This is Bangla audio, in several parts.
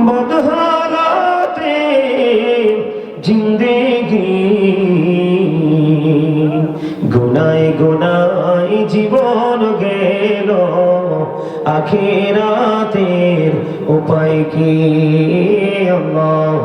সম্বদ হারাতে জিন্দেগি। গুনায় গুনায় জীবন গেল আখেরাতের উপায় কি? আল্লাহ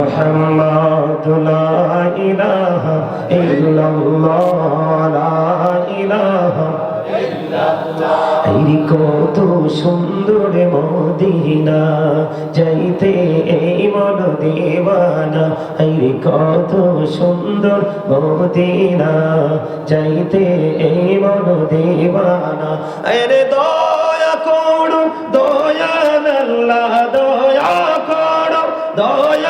محمد لا إله إلا الله لا إله এই কত সুন্দর মদিনা যাইতে এই মন দেওয়ানা এই কত সুন্দর মদিনা যাইতে এই মন দেওয়ানা আরে দয়া করো দয়া আল্লাহ দয়া করো দয়া আল্লাহ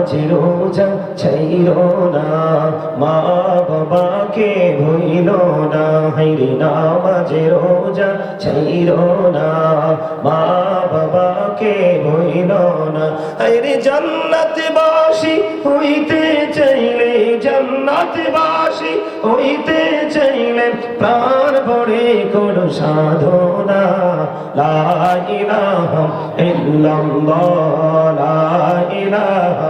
নামাজ রোজা ছাইরো না, মা বাবাকে ভইল না হেরি নামাজ রোজা ছাইরো না, মা বাবাকে ভইল না। হেরি জান্নাত বাসি হইতে চাইলে জান্নাত বাসি হইতে চাইলে প্রাণ ভরে করো সাধনা লা ইলাহা ইল্লাল্লাহ, লা ইলাহা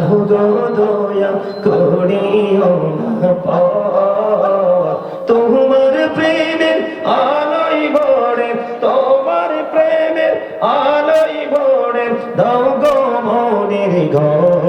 নাহু দয়া করিও না পাওয়া তোমার প্রেমের আলোই ভরে, তোমার প্রেমের আলোই ভরে, দাও গো মনের ঘর।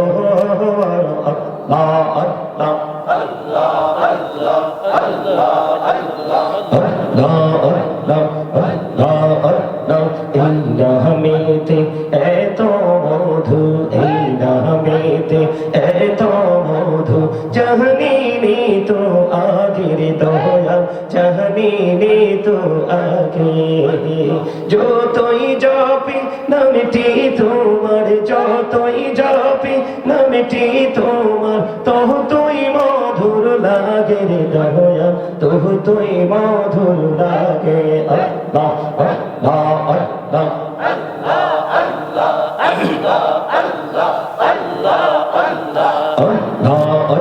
যতই জপি নামটি তোমার যতই জপি নামটি তোমার তহ তুই মধুর লাগে রে দয়া তহ তুই মধুর লাগে আল্লাহ আল্লাহ আল্লাহ আল্লাহ আল্লাহ আল্লাহ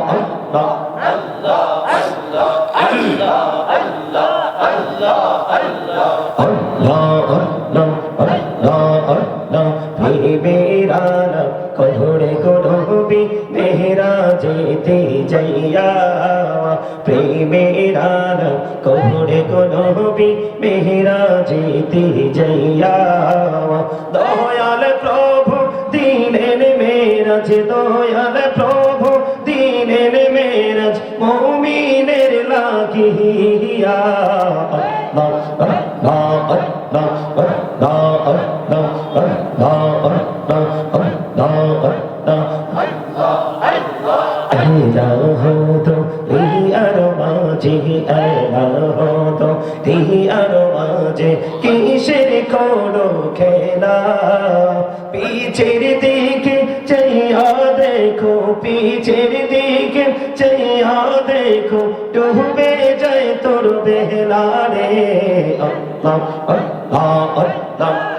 গরবি মেহরা যেতে যাইয়া দয়াল প্রভু দিলেন মেরাজ দয়াল প্রভু দিলেন মেরাজ মৌমিনের লাগিয়া। করো খেলা। পিছের দিকে চাইয়া দেখো, পিছের দিকে চাইয়া দেখো, ডুবে যায় তোর বেহলা রে আল্লাহ আল্লাহ আল্লাহ।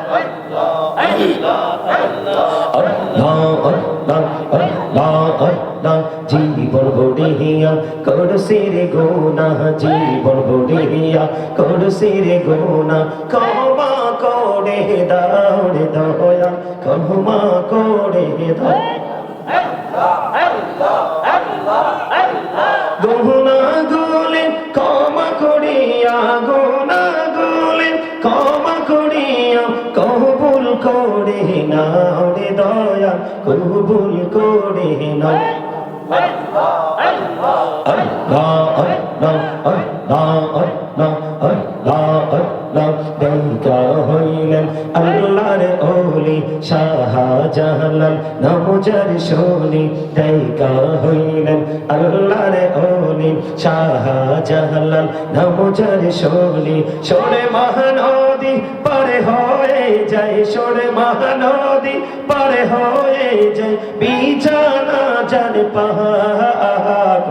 জীবন বড়িয়া করছে রে গোনা জীবন বড়িয়া করছে রে গোনা করে দাও রে দয়া ক্ষমা করে দাও গোনা গুলে ক্ষমা করিয়া গোনা গুলে ক্ষমা করিয়া, কবুল করে নাও দয়া, কবুল করে নাও। আল্লাহ। হইলেন আল্লাহর ওলি শাহজালাল নমজার শোনি দেখা হইলেন। আল্লাহর ওলি শাহজালাল নমজার শোনি সোরে মহানদী পারে হয়ে যায়, সোরে মহানদী পারে হয়ে যায়। বিছানা জান পাহাড়